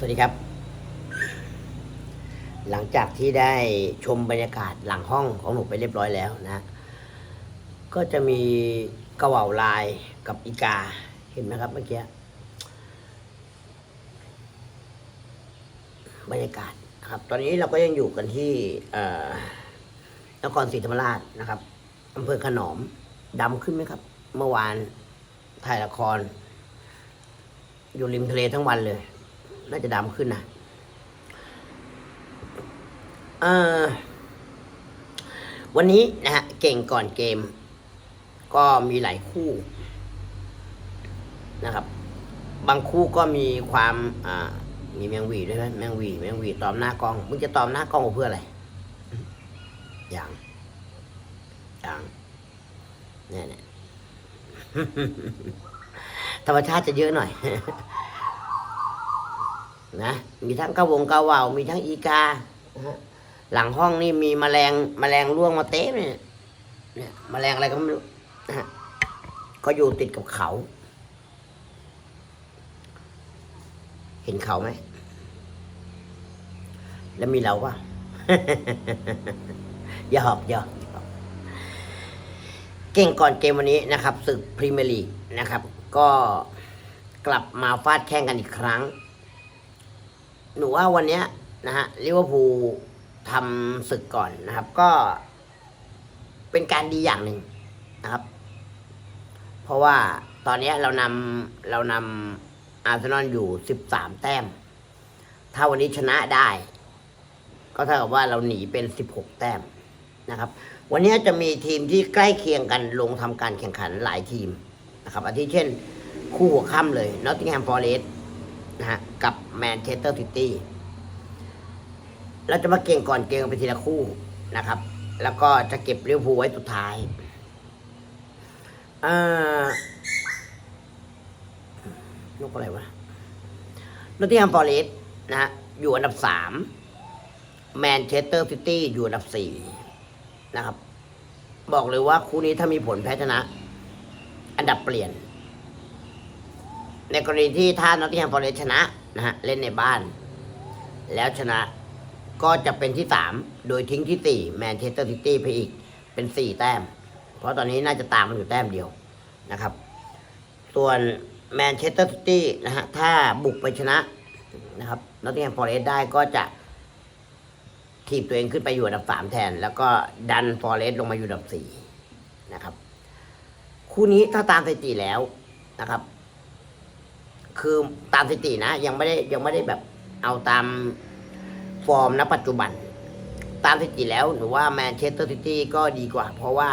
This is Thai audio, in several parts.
สวัสดีครับ หลังจากที่ได้ชมบรรยากาศหลังห้องของหนูไปเรียบร้อยแล้วนะ ก็จะมีกระเหว่าลายกับอีกา เห็นไหมครับเมื่อกี้ บรรยากาศครับ ตอนนี้เราก็ยังอยู่กันที่นครศรีธรรมราชนะครับอำเภอขนอมดำขึ้นไหมครับ เมื่อวานถ่ายละคร อยู่ริมทะเลทั้งวันเลย น่าจะดำขึ้นนะวันนี้นะฮะเก่งก่อนเกม ก็มีหลายคู่นะครับ บางคู่ก็มีความอ่ามีแมงวีด้วยไหมแมงวีแมงวีตอมหน้ากล้องมึงจะตอมหน้ากล้องเพื่ออะไรอย่างอย่างเนี่ยเนี่ยธรรมชาติจะเยอะหน่อย นะมีทั้งกระวงกระว่าวมีทั้งอีกาหลังห้องนี่มีแมลงแมลงร่วงมาเต็มเลยเนี่ยแมลงอะไรก็ไม่รู้นะก็อยู่ติดกับเขา เห็นเขาไหมแล้วมีเราปะหยอกหอกหยอกเก่งก่อนเกมวันนี้นะครับศึกพรีเมียร์ลีกนะครับ ก็กลับมาฟาดแข่งกันอีกครั้ง หนูว่าวันเนี้ยนะฮะลิเวอร์พูลทำศึกก่อนนะครับ ก็เป็นการดีอย่างหนึ่งนะครับ เพราะว่าตอนนี้เรานำเรานำอาร์เซนอลอยู่สิบสามแต้ม ถ้าวันนี้ชนะได้ ก็เท่ากับว่าเราหนีเป็นสิบหกแต้มนะครับ วันนี้จะมีทีมที่ใกล้เคียงกันลงทำการแข่งขันหลายทีมนะครับอาทิเช่นคู่หัวค่ำเลยนอตติงแฮมฟอร์เรส นะฮะกับแมนเชสเตอร์ซิตี้เราจะมาเก่งก่อนเก่งไปทีละคู่นะครับ แล้วก็จะเก็บลิเวอร์พูลไว้สุดท้ายอ่านกอะไรวะนอตติงแฮมฟอร์เรสนะฮะอยู่อันดับสามแมนเชสเตอร์ซิตี้อยู่อันดับสี่นะครับ บอกเลยว่าคู่นี้ถ้ามีผลแพ้ชนะ อันดับเปลี่ยน ในกรณีที่ถ้านอตติงแฮมฟอร์เรสชนะนะฮะเล่นในบ้าน แล้วชนะก็จะเป็นที่สามโดยทิ้งที่สี่แมนเชสเตอร์ซิตี้ไปอีกเป็นสี่แต้ม เพราะตอนนี้น่าจะตามมันอยู่แต้มเดียวนะครับ ส่วนแมนเชสเตอร์ซิตี้นะฮะถ้าบุกไปชนะนะครับนอตติงแฮมฟอร์เรสได้ก็จะทีบตัวเองขึ้นไปอยู่อันดับสามแทน แล้วก็ดันฟอร์เรสลงมาอยู่อันดับสี่นะครับ คู่นี้ถ้าตามสถิติแล้วนะครับ คือตามสถิตินะ ยังไม่ได้ยังไม่ได้แบบเอาตามฟอร์มณปัจจุบัน ตามสถิติแล้วหนูว่าแมนเชสเตอร์ซิตี้ก็ดีกว่า เพราะว่า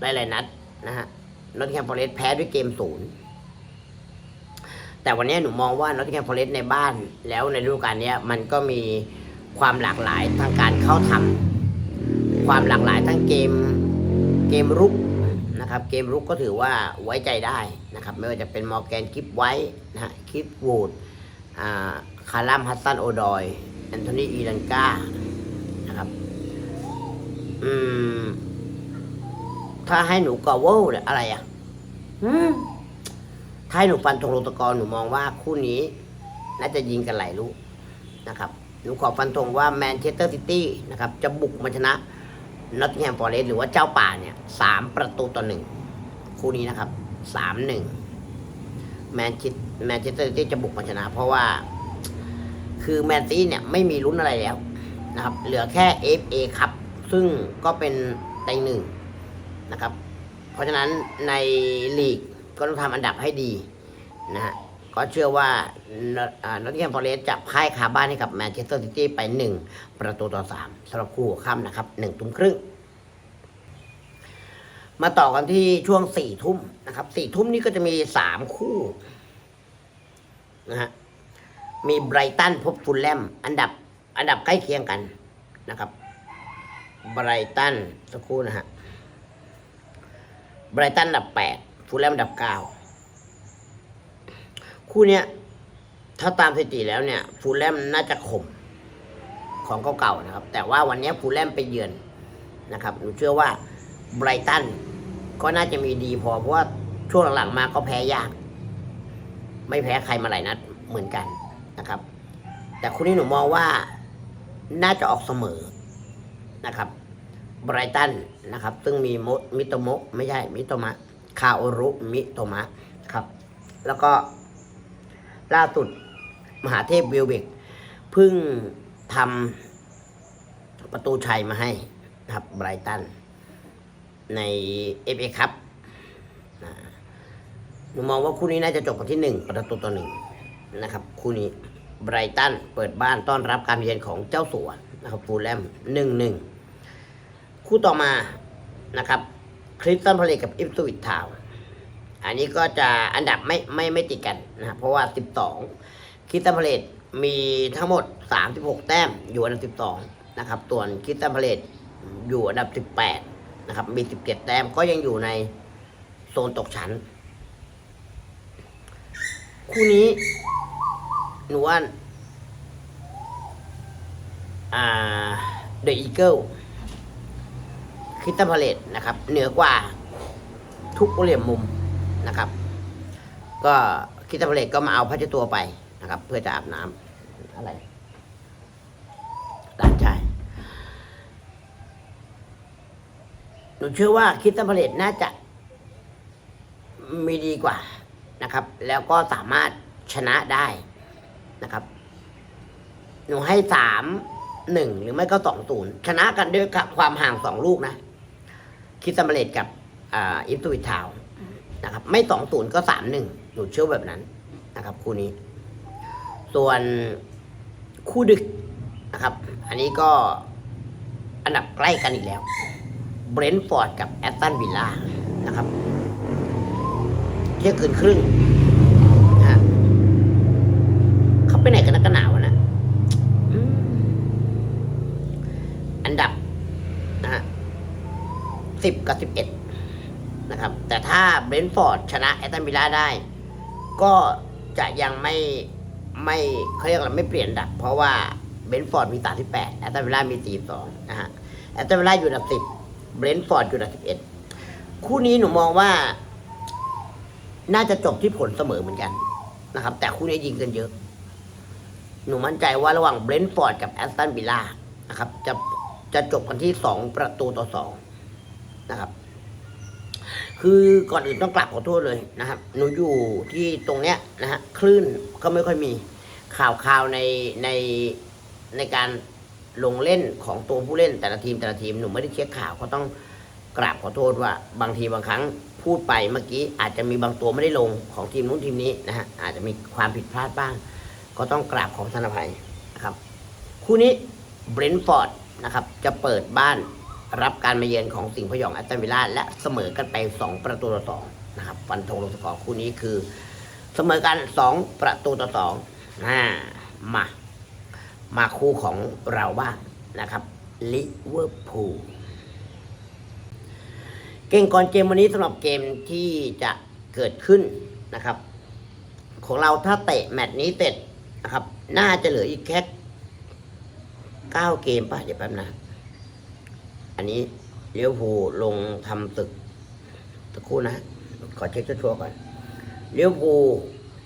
หลายๆนัดนะฮะนอตติงแฮมฟอร์เรสแพ้ด้วยเกมศูนย์แต่วันนี้หนูมองว่านอตติงแฮมฟอร์เรสในบ้าน แล้วในฤดูกาลนี้มันก็มีความหลากหลายทางการเข้าทำความหลากหลายทั้งเกมเกมรุก นะครับเกมรุกก็ถือว่าไว้ใจได้นะครับไม่ว่าจะเป็นมอร์แกนกิฟไว้นะฮะกิฟวูดอ่าคารัมฮัสซันโอดอยแอนโทนีอีลันกานะครับอืมถ้าให้หนูกอเวลเนี่ยอะไรอะอืมถ้าให้หนูฟันธงลงตะกอนหนูมองว่าคู่นี้น่าจะยิงกันหลายลูกนะครับหนูขอฟันธงว่าแมนเชสเตอร์ซิตี้นะครับจะบุกมาชนะ นอตติงแฮมฟอร์เรสหรือว่าเจ้าป่าเนี่ยสามประตูต่อหนึ่งคู่นี้นะครับสามหนึ่งแมนเชสแมนเชสเตอร์ซิตี้จะบุกมาชนะ เพราะว่า คือแมนซีเนี่ยไม่มีลุ้นอะไรแล้วนะครับ เหลือแค่เอฟเอครับ ซึ่งก็เป็นเต็งหนึ่งนะครับ เพราะฉะนั้นในลีกก็ต้องทำอันดับให้ดีนะฮะ ก็เชื่อว่านอตติงแฮมฟอร์เรสจะพ่ายคาบ้านให้กับแมนเชสเตอร์ซิตี้ไปหนึ่งประตูต่อสามสำหรับคู่ค่ำนะครับหนึ่งทุ่มครึ่ง มาต่อกันที่ช่วงสี่ทุ่มนะครับสี่ทุ่มนี้ก็จะมีสามคู่นะฮะมีไบรตันพบฟูลแลมอันดับอันดับใกล้เคียงกันนะครับไบรตันสักครู่นะฮะไบรตันอันดับแปดฟูลแลมอันดับเก้า คู่เนี้ยถ้าตามสถิติแล้วเนี่ยฟูลแลมน่าจะข่มของเก่าๆนะครับ แต่ว่าวันนี้ฟูลแลมไปเยือนนะครับหนูเชื่อว่าไบรตันก็น่าจะมีดีพอเพราะว่าช่วงหลังๆมาก็แพ้ยาก ไม่แพ้ใครมาหลายนัดเหมือนกันนะครับ แต่คู่นี้หนูมองว่าน่าจะออกเสมอนะครับไบรตันนะครับ ซึ่งมีมมิโตโมะไม่ใช่มิโตมะคาโอรุมิโตมะครับ แล้วก็ ล่าสุด มหาเทพวิลเบกเพิ่งทำประตูชัยมาให้นะครับไบรตัน ในเอฟเอคัพหนูมองว่าคู่นี้น่าจะจบกันที่หนึ่งประตูต่อหนึ่งนะครับ คู่นี้ไบรตันเปิดบ้านต้อนรับการเยือนของเจ้าสัวนะครับฟูลแลมหนึ่งหนึ่งคู่ต่อมานะครับคริสตันพาเลตกับอิฟสวิตทาวน์ อันนี้ก็จะอันดับไม่ไม่ไม่ติดกันนะครับเพราะว่า 12คิสตันพาเลตมีทั้งหมด 36 แต้มอยู่อันดับ 12 นะครับส่วนคิสตันพาเลตอยู่อันดับ 18 นะครับ มี 17 แต้มก็ยังอยู่ในโซนตกชั้น คู่นี้หนูว่าอ่าเดอะอีเกิลคริสตันพาเลตนะครับ เหนือกว่าทุกเหลี่ยมมุม นะครับ ก็คิสตันพาเลก็มาเอาพัชตัวไปนะครับ เพื่อจะอาบน้ำอะไรหลานชายหนูเชื่อว่าคิสตันพาเลน่าจะมีดีกว่านะครับ แล้วก็สามารถชนะได้นะครับ หนูให้สามหนึ่งหรือไม่ก็สองศูนย์ชนะกันด้วยความห่างสองลูกนะ คิดสำเร็จกับอิฟตูวิทาว นะครับ ไม่สองศูนย์ก็สามหนึ่งหนูเชื่อแบบนั้นนะครับ คู่นี้ ส่วนคู่ดึกนะครับ อันนี้ก็อันดับใกล้กันอีกแล้วเบรนท์ฟอร์ดกับแอตตันวิลล่านะครับเที่ยงคืนครึ่งนะเขาไปไหนกันนักหนาวนะอันดับนะฮะสิบกับสิบเอ็ด นะครับ แต่ถ้าเบรนท์ฟอร์ดชนะแอตตันวิลล่าได้ ก็จะยังไม่ไม่เขาเรียกอะไรไม่เปลี่ยนดับ เพราะว่าเบรนท์ฟอร์ดมีสามสิบแปดแอตตันวิลล่ามีสี่สองนะฮะแอตตันวิลล่าอยู่อันดับสิบเบรนท์ฟอร์ดอยู่อันดับสิบเอ็ดคู่นี้หนูมองว่า น่าจะจบที่ผลเสมอเหมือนกันนะครับ แต่คู่นี้ยิงกันเยอะ หนูมั่นใจว่าระหว่างเบรนท์ฟอร์ดกับแอสตันวิลล่านะครับ จะจะจบกันที่สองประตูต่อสองนะครับ คือก่อนอื่นต้องกลับขอโทษเลยนะครับ หนูอยู่ที่ตรงเนี้ยนะฮะคลื่นก็ไม่ค่อยมีข่าวข่าวในในในการลงเล่นของตัวผู้เล่นแต่ละทีมแต่ละทีมหนูไม่ได้เช็คข่าวก็ต้องกราบขอโทษว่าบางทีบางครั้งพูดไปเมื่อกี้อาจจะมีบางตัวไม่ได้ลงของทีมนู้นทีมนี้นะฮะอาจจะมีความผิดพลาดบ้าง ก็ต้องกราบขอธนภัยนะครับ คู่นี้เบรนท์ฟอร์ดนะครับจะเปิดบ้าน รับการมาเยือนของสิงห์พยองแอตตันวิลล่าและเสมอกันไป 2 ประตูต่อสองนะครับฟันธงลงสกอร์คู่นี้คือ เสมอกัน 2 ประตูต่อสองอ่ามา มาคู่ของเราบ้างนะครับลิเวอร์พูลเก่งก่อนเกมวันนี้สำหรับเกมที่จะเกิดขึ้นนะครับ ของเราถ้าเตะแมตช์นี้เสร็จนะครับ น่าจะเหลืออีกแค่เก้าเกมป่ะเดี๋ยวแป๊บนะ อันนี้เลี้ยวภูลงทำตึกตะคู่นะ ขอเช็คชัวร์ก่อนเลี้ยวภู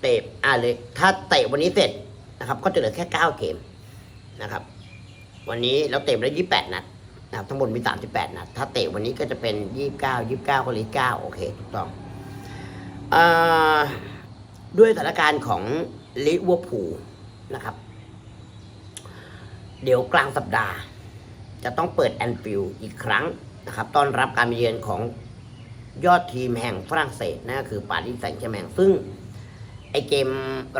เตะอ่าเลยถ้าเตะวันนี้เสร็จนะครับ ก็จะเหลือแค่เก้าเกมนะครับ วันนี้เราเตะไปได้ยี่แปดนัดนะครับทั้งหมดมี38นัดถ้าเตะวันนี้ก็จะเป็น29 29ก็เหลย9โอเคถูกต้องอด้วยสถานการณ์ของลิเวอร์พูลนะครับ เดี๋ยวกลางสัปดาห์ จะต้องเปิดแอนฟิลอีกครั้งนะครับต้อนรับการเยือนของยอดทีมแห่งฝรั่งเศสนั่นก็คือปารีสแซงต์แชร์แมงซึ่งไอเกม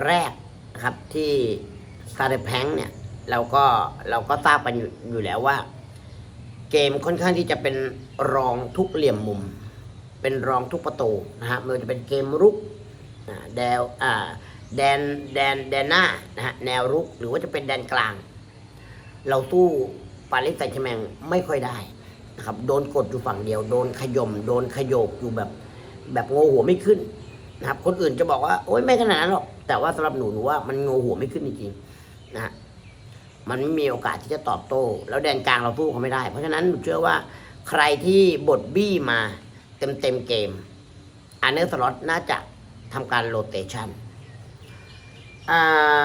แรกนะครับที่ซาเดแพงเนี่ยเราก็เราก็ทราบกันอยู่แล้วว่า เกมค่อนข้างที่จะเป็นรองทุกเหลี่ยมมุม เป็นรองทุกประตูนะฮะไม่ว่าจะเป็นเกมรุกแดวอ่าแดนแดนแดนหน้านะฮะแนวรุกหรือว่าจะเป็นแดนกลาง เราสู้ารีสแซงต์แชแมงไม่ค่อยได้นะครับโดนกดอยู่ฝั่งเดียว โดนขยม โดนขยโกอยู่แบบแบบโงหัวไม่ขึ้นนะครับ คนอื่นจะบอกว่าโอ๊ยไม่ขนาดนั้นหรอกแต่ว่าสำหรับหนูหนูว่ามันโงหัวไม่ขึ้นจริงๆนะฮะมันไม่มีโอกาสที่จะตอบโต้ แล้วแดนกลางเราสู้เขาไม่ได้ เพราะฉะนั้นหนูเชื่อว่าใครที่บทบี้มาเต็มเต็มเกมอันเนอร์สล็อตน่าจะทำการโรเตชันอ่า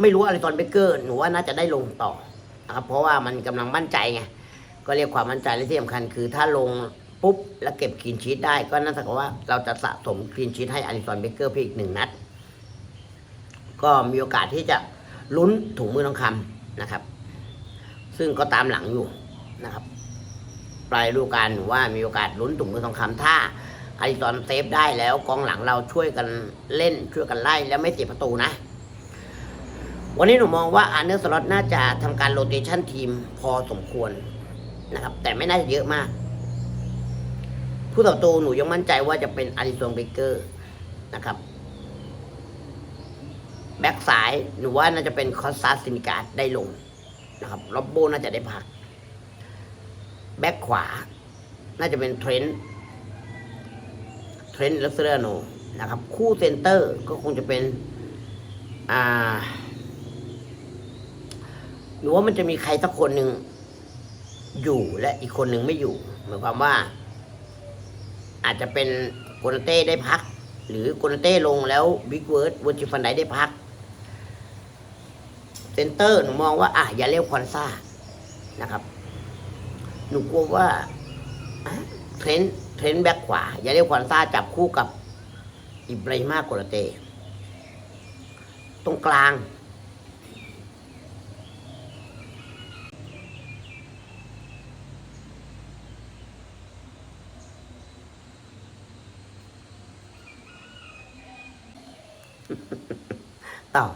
ไม่รู้อะไรตอนเบเกอร์หนูว่าน่าจะได้ลงต่อนะครับเพราะว่ามันกำลังมั่นใจไงก็เรียกความมั่นใจและที่สำคัญคือถ้าลงปุ๊บแล้วเก็บคลีนชีตได้ ก็นั่นเท่ากับว่าเราจะสะสมคลีนชีตให้อลิซอนเบเกอร์เพียงอีกหนึ่งนัด ก็มีโอกาสที่จะลุ้นถุงมือทองคำนะครับ ซึ่งก็ตามหลังอยู่นะครับ ปลายฤดูกาลหนูว่ามีโอกาสลุ้นถุงมือทองคำถ้าอลิซอนเซฟได้แล้วกองหลังเราช่วยกันเล่นช่วยกันไล่แล้วไม่เสียประตูนะ วันนี้หนูมองว่าอาร์เนอร์สล็อตน่าจะทำการโรเตชันทีมพอสมควรนะครับ แต่ไม่น่าจะเยอะมาก ผู้ต่อตูหนูยังมั่นใจว่าจะเป็นอาริซงเบเกอร์นะครับ แบ็กซ้ายหนูว่าน่าจะเป็นคอสซาซินิการ์ดได้ลงนะครับล็อบโบน่าจะได้พัก แบ็กขวา น่าจะเป็นเทรนต์เทรนต์ลักเซอร์โนนะครับ คู่เซนเตอร์ก็คงจะเป็น อ่า หนูว่ามันจะมีใครสักคนหนึ่งอยู่และอีกคนหนึ่งไม่อยู่หมายความว่า อาจจะเป็นโกนเต้ได้พัก หรือโกนเต้ลงแล้วบิ๊กเวิร์ดวอจิฟันไดได้พักเซนเตอร์หนูมองว่าอะอย่าเรียกควอนซ่านะครับ หนูกลัวว่าเทรนด์เทรนด์แบ็คขวา อย่าเรียกควอนซ่าจับคู่กับอิบราฮิมาโกนเต้ตรงกลาง ต่อ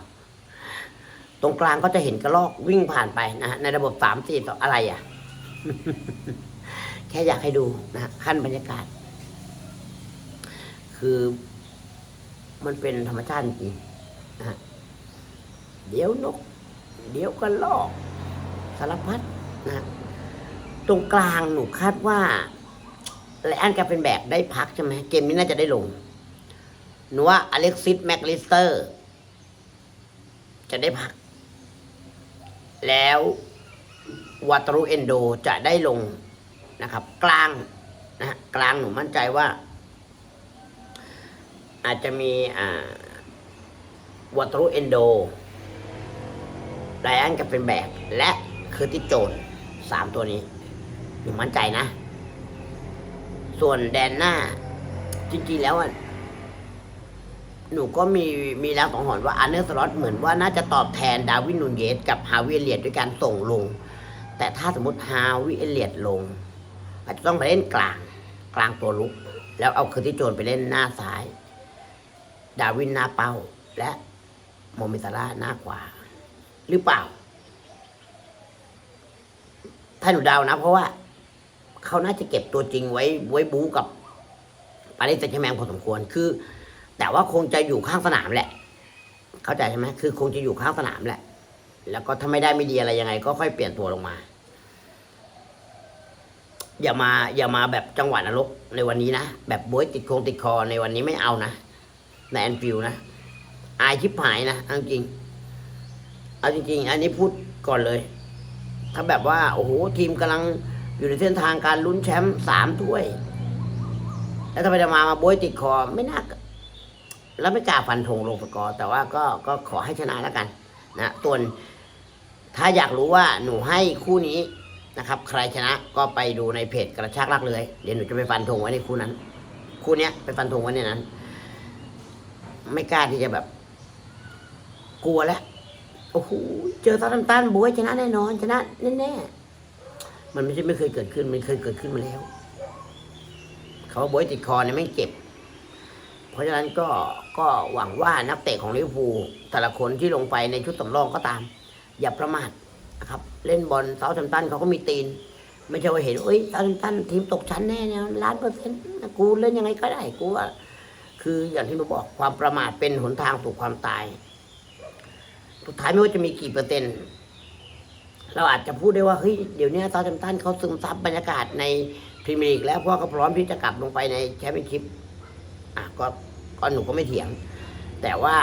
ตรงกลางก็จะเห็นกระลอกวิ่งผ่านไปนะฮะในระบบสามสี่ต่ออะไรอะ แค่อยากให้ดูนะฮะขั้นบรรยากาศ คือมันเป็นธรรมชาติจริงนะฮะเดี๋ยวนก เดี๋ยวกระลอกสารพัดนะฮะตรงกลางหนูคาดว่าไลอันกับเป็นแบกได้พักใช่ไหมเกมนี้น่าจะได้ลง หนูว่าอเล็กซิสแม็กลิสเตอร์ จะได้พัก แล้ววัตรุเอนโดจะได้ลงนะครับ กลางนะฮะกลางหนูมั่นใจว่า อาจจะมีอ่าวัตรุเอนโดไลอันกับเป็นแบกและคือที่โจนสามตัวนี้หนูมั่นใจนะ ส่วนแดนหน้าจริงๆแล้วอะ หนูก็มีมีแล้วสองหอนว่าอันเนอร์สล็อตเหมือนว่าน่าจะตอบแทนดาวินนูนเยสกับฮาวิเอเลียดด้วยการส่งลง แต่ถ้าสมมติฮาวิเอเลียดลง อาจจะต้องไปเล่นกลางกลางตัวลุก แล้วเอาคือที่โจนไปเล่นหน้าซ้าย ดาวินหน้าเป้า และโมเมตาร่าหน้าขวา หรือเปล่า ถ้าหนูเดานะ เพราะว่า เขาน่าจะเก็บตัวจริงไว้ไว้บู๊กับปารีสแซงต์แชร์แมงพอสมควรคือ แต่ว่าคงจะอยู่ข้างสนามแหละ เข้าใจใช่ไหมคือคงจะอยู่ข้างสนามแหละ แล้วก็ถ้าไม่ได้ไม่ดีอะไรยังไง ก็ค่อยเปลี่ยนตัวลงมา อย่ามา อย่ามาแบบจังหวะนรกในวันนี้นะ แบบบวยติดโคงติดคอในวันนี้ไม่เอานะในแอนฟิลนะ อายชิบหายนะเอาจริง เอาจริง ๆ อันนี้พูดก่อนเลย ถ้าแบบว่า โอ้โห ทีมกำลังอยู่ในเส้นทางการลุ้นแชมป์สามถ้วย แล้วถ้าไปจะมามาบวยติดคอ ไม่น่า แล้วไม่กล้าฟันธงลงสกอร์แต่ว่าก็ก็ขอให้ชนะแล้วกันนะส่วนถ้าอยากรู้ว่าหนูให้คู่นี้นะครับ ใครชนะก็ไปดูในเพจกระชากลักเลยเดี๋ยวหนูจะไปฟันธงไว้ในคู่นั้น คู่เนี้ยไปฟันธงไว้ในนั้น ไม่กล้าที่จะแบบ กลัวแล้วโอ้โหเจอซาตัมตันบวยชนะแน่นอนชนะแน่ๆมันไม่ใช่ไม่เคยเกิดขึ้นมันเคยเกิดขึ้นมาแล้วเขาว่าบวยติดคอเนี่ยไม่เจ็บ ราะฉะนั้นก็ก็หวังว่านักเตะของลิเวอร์พูลแต่ละคนที่ลงไปในชุดสำรองก็ตาม อย่าประมาทนะครับเล่นบอลเซาท์แฮมป์ตันเขาก็มีตีน ไม่ใช่ว่าเห็นเอ้ยเซาท์แฮมป์ตันทีมตกชั้นแน่เนี่ยล้านเปอร์เซ็นต์กูเล่นยังไงก็ได้กูว่าคืออย่างที่หนูบอกความประมาทเป็นหนทางสู่ความตาย สุดท้ายไม่ว่าจะมีกี่เปอร์เซ็นต์เราอาจจะพูดได้ว่าเฮ้ยเดี๋ยวนี้เซาท์แฮมตันเขาซึมซับบรรยากาศในพรีเมียร์ลีกแล้วเพราะเขาพร้อมที่จะกลับลงไปในแชมเปี้ยนชิพอะก็ ก็หนูก็ไม่เถียง แต่ว่า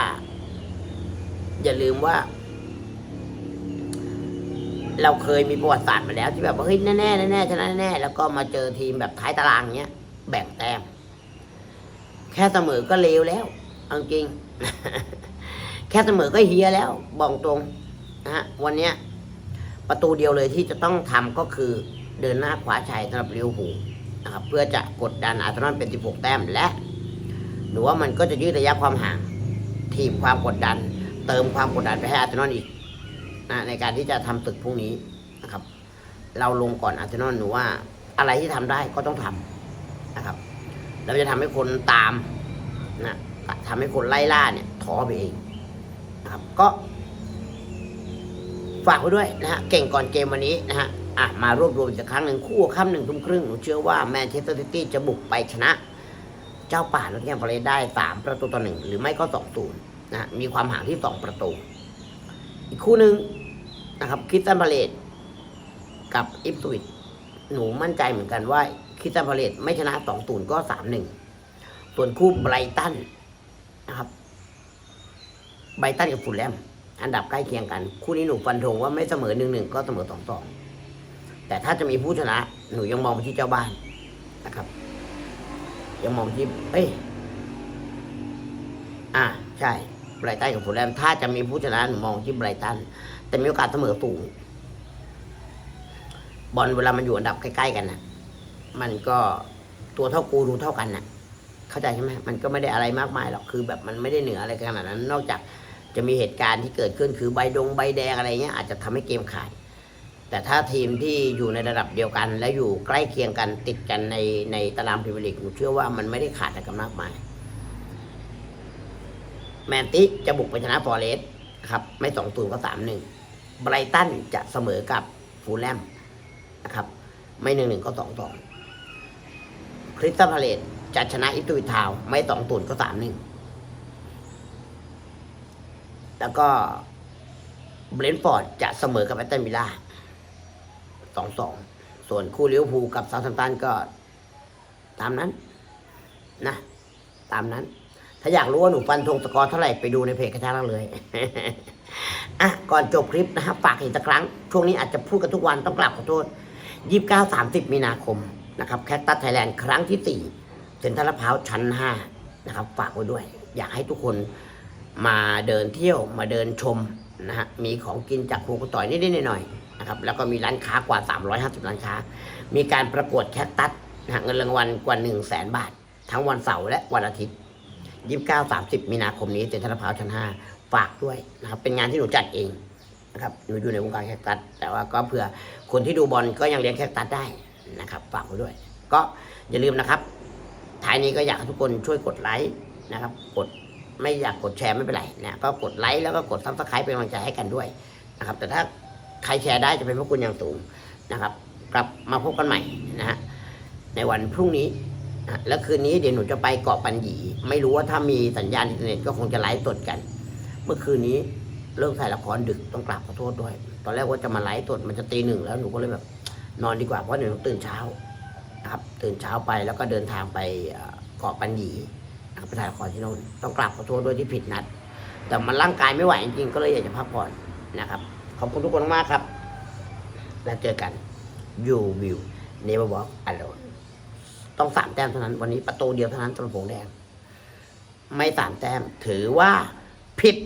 อย่าลืมว่า เราเคยมีประวัติศาสตร์มาแล้ว ที่แบบว่าเฮ้ยแน่แน่แน่ๆชนะแน่แล้วก็มาเจอทีมแบบท้ายตารางเนี้ยแบ่งแต้ม แค่เสมอก็เลวแล้วเอาจริง แค่เสมอก็เฮียแล้วบอกตรงนะฮะวันเนี้ยประตูเดียวเลยที่จะต้องทำก็คือเดินหน้าขวาชัยสำหรับลิเวอร์พูนะครับเพื่อจะกดดันอาร์เซนอลเป็น 16 แต้มและ หรือว่ามันก็จะยืดระยะความห่างทีมความกดดัน เติมความกดดันไปให้อาร์เซนอลอีกนะในการที่จะทำตึกพรุ่งนี้นะครับ เราลงก่อนอาร์เซนอลหนูว่าอะไรที่ทำได้ก็ต้องทำนะครับเราจะทำให้คนตามนะทำให้คนไล่ล่าเนี่ยท้อไปเองนะครับก็ ฝากไว้ด้วยนะฮะเก่งก่อนเกมวันนี้นะฮะอะมารวบรวมอีกสักครั้งหนึ่งคู่ค่ำหนึ่งทุ่มครึ่งหนูเชื่อว่าแมนเชสเตอร์ซิตี้จะบุกไปชนะ เจ้าป่าลอตเทียมฟอเรสได้สามประตูต่อหนึ่งหรือไม่ก็สองศูนย์นะมีความห่างที่สองประตู อีกคู่หนึ่งนะครับคริสตันพาเลตกับอิฟสวิตหนูมั่นใจเหมือนกันว่าคริสตันพาเลตไม่ชนะสองศูนย์ก็สามหนึ่งส่วนคู่ไบรตันนะครับไบรตันกับฟูลแลมอันดับใกล้เคียงกัน คู่นี้หนูฟันธงว่าไม่เสมอหนึ่งหนึ่งก็เสมอสองสองแต่ถ้าจะมีผู้ชนะ หนูยังมองไปที่เจ้าบ้านนะครับ ยังมองที่เอ้ย อ่าใช่ไบรตันกับฟูลแลมถ้าจะมีผู้ชนะหนูมองที่ไบรตัน แต่มีโอกาสเสมอสูงบอลเวลามันอยู่อันดับใกล้ๆกันนะมันก็ตัวเท่ากูดูเท่ากันนะเข้าใจใช่ไหมมันก็ไม่ได้อะไรมากมายหรอกคือ แบบมันไม่ได้เหนืออะไรขนาดนั้น นอกจากจะมีเหตุการณ์ที่เกิดขึ้นคือใบดงใบแดงอะไรเงี้ยอาจจะทำให้เกมขาด แต่ถ้าทีมที่อยู่ในระดับเดียวกัน และอยู่ใกล้เคียงกันติดกันในในตารางพรีเมียร์ลีกผมเชื่อว่ามันไม่ได้ขาดอะไรกันมากมาย แมนติจะบุกไปชนะฟอร์เรสต์ครับ ไม่สองตูนก็สามหนึ่งไบรตันจะเสมอกับฟูลแลมนะครับ ไม่หนึ่งหนึ่งก็สองสองคริสตัลพาเลตจะชนะอิตูวิทาวน์ไม่สองตูนก็สามหนึ่งแล้วก็เบรนท์ฟอร์ดจะเสมอกับแอตตันวิลล่า สองสองส่วนคู่เลิเวอร์พูกับซา u t ั a ตันก็ ตามนั้นนะ ตามนั้น ถ้าอยากรู้ว่าหนูฟันธงสกอร์เท่าไหร่ไปดูในเพจกระชากเลยอะก่อนจบคลิปนะครับฝากอีกสักครั้ง ช่วงนี้อาจจะพูดกันทุกวันต้องกลับขอโทษ29 30มีนาคมนะครับแคทตัสไทยแลนด์ครั้งที่4เซ็นทรัลลาดพร้าวชั้น5นะครับ ฝากไว้ด้วย อยากให้ทุกคนมาเดินเที่ยวมาเดินชมนะฮะมีของกินจากครูกระต่อยนิดๆหน่อยๆ นะครับแล้วก็มีร้านค้ากว่า 350 ร้านค้า มีการประกวดแคทตัสนะเงินรางวัลกว่า 1 0 0 0 0แสนบาท ทั้งวันเสาร์และวันอาทิตย์ 29 30 มีนาคมนี้เซ็นทรัลลาดพร้าวชั้น 5 ฝากด้วยนะครับเป็นงานที่หนูจัดเองนะครับหนูอยู่ในวงการแคคตัสแต่ว่าก็เผื่อคนที่ดูบอลก็ยังเลี้ยงแคคตัสได้นะครับฝากไว้ด้วย ก็อย่าลืมนะครับท้ายนี้ก็อยากให้ทุกคนช่วยกดไลค์นะครับ กดไม่อยากกดแชร์ไม่เป็นไรนะก็กดไลค์แล้วก็กดซับสไครป์เป็นกำลังใจให้กันด้วยนะครับแต่ถ้า ใครแชร์ได้จะเป็นพวกคุณอย่างสูงนะครับ กลับมาพบกันใหม่นะฮะในวันพรุ่งนี้นะแล้วคืนนี้เดี๋ยวหนูจะไปเกาะปันหยีไม่รู้ว่าถ้ามีสัญญาณอินเทอร์เน็ตก็คงจะไลฟ์สดกัน เมื่อคืนนี้เริ่มถ่ายละครดึกต้องกราบขอโทษด้วย ตอนแรกว่าจะมาไลฟ์สดมันจะตีหนึ่งแล้วหนูก็เลยแบบนอนดีกว่าเพราะเดี๋ยวหนูตื่นเช้านะครับตื่นเช้าไปแล้วก็เดินทางไปเกาะปันหยีนะครับไปถ่ายละครที่โน่นต้องกราบขอโทษด้วยที่ผิดนัด แต่มันร่างกายไม่ไหวจริงๆก็เลยอยากจะพักผ่อนนะครับ ขอบคุณทุกคนมากครับ แล้วเจอกัน you will never walk alone ต้องสามแต้มเท่านั้น วันนี้ประตูเดียวเท่านั้นตรงผงแดง ไม่สามแต้ม ถือว่าผิด